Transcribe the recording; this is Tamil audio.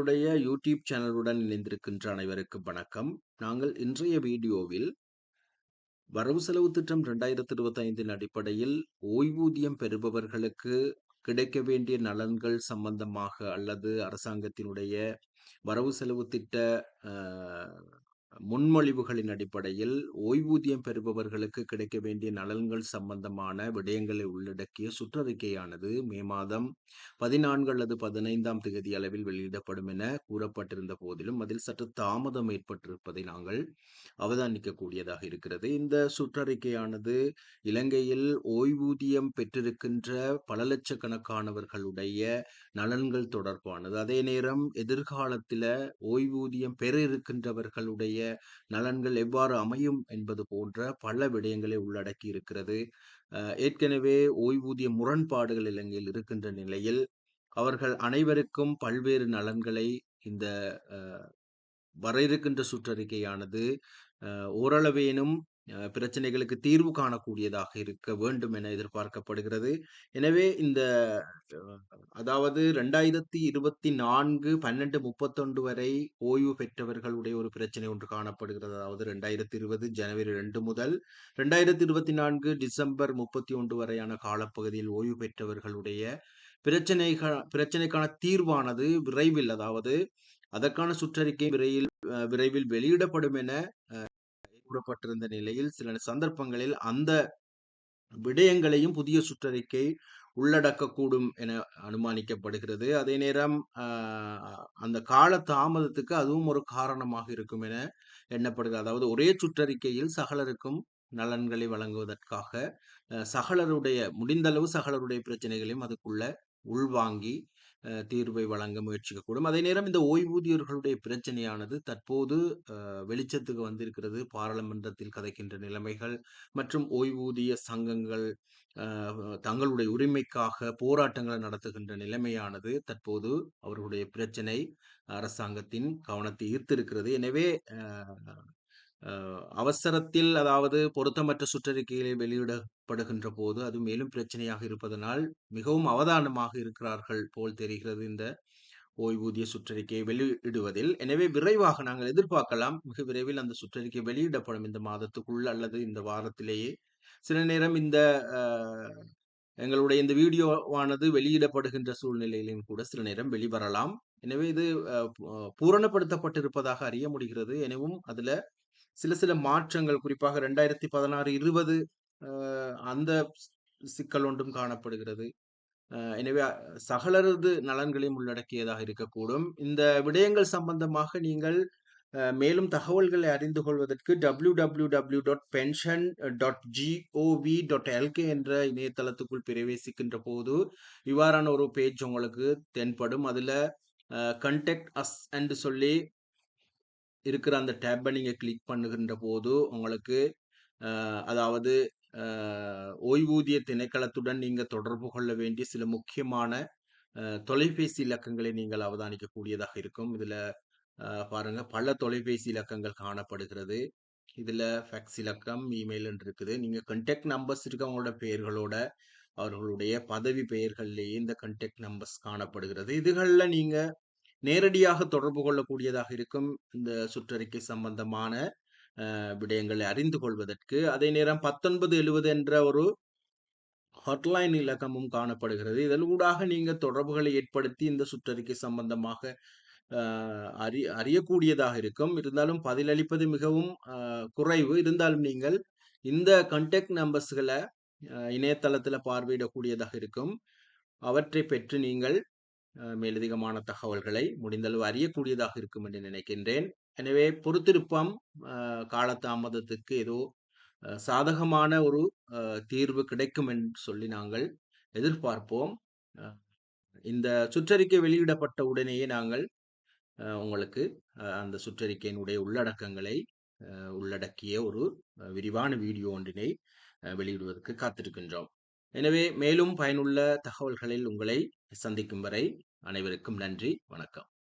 எங்களுடைய யூடியூப் சேனலுடன் இணைந்திருக்கின்ற அனைவருக்கும் வணக்கம். நாங்கள் இன்றைய வீடியோவில் வரவு செலவு திட்டம் ரெண்டாயிரத்தி இருபத்தி ஐந்தின் அடிப்படையில் ஓய்வூதியம் பெறுபவர்களுக்கு கிடைக்க வேண்டிய நலன்கள் சம்பந்தமாக அல்லது அரசாங்கத்தினுடைய வரவு செலவு திட்ட முன்மொழிவுகளின் அடிப்படையில் ஓய்வூதியம் பெறுபவர்களுக்கு கிடைக்க வேண்டிய நலன்கள் சம்பந்தமான விடயங்களை உள்ளடக்கிய சுற்றறிக்கையானது மே மாதம் பதினான்கு அல்லது பதினைந்தாம் தேதி அளவில் வெளியிடப்படும் என கூறப்பட்டிருந்த போதிலும் அதில் சற்று தாமதம் ஏற்பட்டிருப்பதை நாங்கள் அவதானிக்கக்கூடியதாக இருக்கிறது. இந்த சுற்றறிக்கையானது இலங்கையில் ஓய்வூதியம் பெற்றிருக்கின்ற பல லட்சக்கணக்கானவர்களுடைய நலன்கள் தொடர்பானது. அதே நேரம் எதிர்காலத்தில் ஓய்வூதியம் பெற இருக்கின்றவர்களுடைய நலன்கள் எவ்வாறு அமையும் என்பது போன்ற பல விடயங்களை உள்ளடக்கி இருக்கிறது. ஏற்கனவே ஓய்வூதிய முரண்பாடுகள் இலங்கையில் இருக்கின்ற நிலையில் அவர்கள் அனைவருக்கும் பல்வேறு நலன்களை இந்த வர இருக்கின்ற சுற்றறிக்கையானது ஓரளவேனும் பிரச்சனைகளுக்கு தீர்வு காணக்கூடியதாக இருக்க வேண்டும் என எதிர்பார்க்கப்படுகிறது. எனவே இந்த அதாவது ரெண்டாயிரத்தி இருபத்தி நான்கு பன்னெண்டு முப்பத்தொன்று வரை ஓய்வு பெற்றவர்களுடைய ஒரு பிரச்சனை ஒன்று காணப்படுகிறது. அதாவது ரெண்டாயிரத்தி இருபது ஜனவரி ரெண்டு முதல் ரெண்டாயிரத்தி இருபத்தி நான்கு டிசம்பர் முப்பத்தி ஒன்று வரையான காலப்பகுதியில் ஓய்வு பெற்றவர்களுடைய பிரச்சனைகள் பிரச்சனைக்கான தீர்வானது விரைவில் அதாவது அதற்கான சுற்றறிக்கை விரைவில் விரைவில் வெளியிடப்படும் என கூறப்பட்டிருந்த நிலையில் சில சந்தர்ப்பங்களில் அந்த விடயங்களையும் புதிய சுற்றறிக்கை உள்ளடக்கக்கூடும் என அனுமானிக்கப்படுகிறது. அதே நேரம் அந்த கால தாமதத்துக்கு அதுவும் ஒரு காரணமாக இருக்கும் என எண்ணப்படுகிறது. அதாவது ஒரே சுற்றறிக்கையில் சகலருக்கும் நலன்களை வழங்குவதற்காக சகலருடைய முடிந்தளவு சகலருடைய பிரச்சனைகளையும் அதுக்குள்ள உள்வாங்கி தீர்வை வழங்க முயற்சிக்கக்கூடும். அதே நேரம் இந்த ஓய்வூதியர்களுடைய பிரச்சனையானது தற்போது வெளிச்சத்துக்கு வந்திருக்கிறது. பாராளுமன்றத்தில் கதைக்கின்ற நிலைமைகள் மற்றும் ஓய்வூதிய சங்கங்கள் தங்களுடைய உரிமைக்காக போராட்டங்களை நடத்துகின்ற நிலைமையானது தற்போது அவர்களுடைய பிரச்சனை அரசாங்கத்தின் கவனத்தை ஈர்த்திருக்கிறது. எனவே அவசரத்தில் அதாவது பொருத்தமற்ற சுற்றறிக்கைகளை வெளியிடப்படுகின்ற போது அது மேலும் பிரச்சனையாக இருப்பதனால் மிகவும் அவதானமாக இருக்கிறார்கள் போல் தெரிகிறது இந்த ஓய்வூதிய சுற்றறிக்கையை வெளியிடுவதில். எனவே விரைவாக நாங்கள் எதிர்பார்க்கலாம். மிக விரைவில் அந்த சுற்றறிக்கை வெளியிடப்படும் இந்த மாதத்துக்குள் அல்லது இந்த வாரத்திலேயே. சில நேரம் இந்த எங்களுடைய இந்த வீடியோவானது வெளியிடப்படுகின்ற சூழ்நிலையிலும் கூட சில நேரம் வெளிவரலாம். எனவே இது பூரணப்படுத்தப்பட்டிருப்பதாக அறிய முடிகிறது. எனவும் அதுல சில சில மாற்றங்கள் குறிப்பாக ரெண்டாயிரத்தி பதினாறு இருபது அந்த சிக்கல் ஒன்றும் காணப்படுகிறது. எனவே சகலரது நலன்களையும் உள்ளடக்கியதாக இருக்கக்கூடும். இந்த விடயங்கள் சம்பந்தமாக நீங்கள் மேலும் தகவல்களை அறிந்து கொள்வதற்கு W W W dot pension dot GOV dot LK என்ற இணையதளத்துக்குள் பிரவேசிக்கின்ற போது இவ்வாறான ஒரு பேஜ் உங்களுக்கு தென்படும். அதில் கண்டெக்ட் அஸ் என்று சொல்லி இருக்கிற அந்த டேப்பை நீங்கள் கிளிக் பண்ணுகின்ற போது உங்களுக்கு அதாவது ஓய்வூதிய திணைக்களத்துடன் நீங்கள் தொடர்பு கொள்ள வேண்டிய சில முக்கியமான தொலைபேசி இலக்கங்களை நீங்கள் அவதானிக்கக்கூடியதாக இருக்கும். இதில் பாருங்கள் பல தொலைபேசி இலக்கங்கள் காணப்படுகிறது. இதில் ஃபேக்ஸ் இலக்கம் இமெயில் இருக்குது. நீங்கள் கண்டெக்ட் நம்பர்ஸ் இருக்கவங்களோட பெயர்களோட அவர்களுடைய பதவி பெயர்கள்லேயே இந்த கண்டெக்ட் நம்பர்ஸ் காணப்படுகிறது. இதுகளில் நீங்கள் நேரடியாக தொடர்பு கொள்ளக்கூடியதாக இருக்கும் இந்த சுற்றறிக்கை சம்பந்தமான விடயங்களை அறிந்து கொள்வதற்கு. அதே நேரம் பத்தொன்பது எழுபது என்ற ஒரு ஹாட்லைன் இலக்கமும் காணப்படுகிறது. இதனூடாக நீங்கள் தொடர்புகளை ஏற்படுத்தி இந்த சுற்றறிக்கை சம்பந்தமாக அறி அறியக்கூடியதாக இருக்கும். இருந்தாலும் பதிலளிப்பது மிகவும் குறைவு. இருந்தாலும் நீங்கள் இந்த கண்டெக்ட் நம்பர்ஸ்களை இணையதளத்தில் பார்வையிடக்கூடியதாக இருக்கும். அவற்றை பெற்று நீங்கள் மேலதிகமான தகவல்களை முடிந்தளவு அறியக்கூடியதாக இருக்கும் என்று நினைக்கின்றேன். எனவே பொறுத்திருப்பம் காலதாமதத்துக்கு ஏதோ சாதகமான ஒரு தீர்வு கிடைக்கும் என்று சொல்லி நாங்கள் எதிர்பார்ப்போம். இந்த சுற்றறிக்கை வெளியிடப்பட்ட உடனேயே நாங்கள் உங்களுக்கு அந்த சுற்றறிக்கையினுடைய உள்ளடக்கங்களை உள்ளடக்கிய ஒரு விரிவான வீடியோ ஒன்றினை வெளியிடுவதற்கு காத்திருக்கின்றோம். எனவே மேலும் பயனுள்ள தகவல்களில் உங்களை சந்திக்கும் வரை அனைவருக்கும் நன்றி வணக்கம்.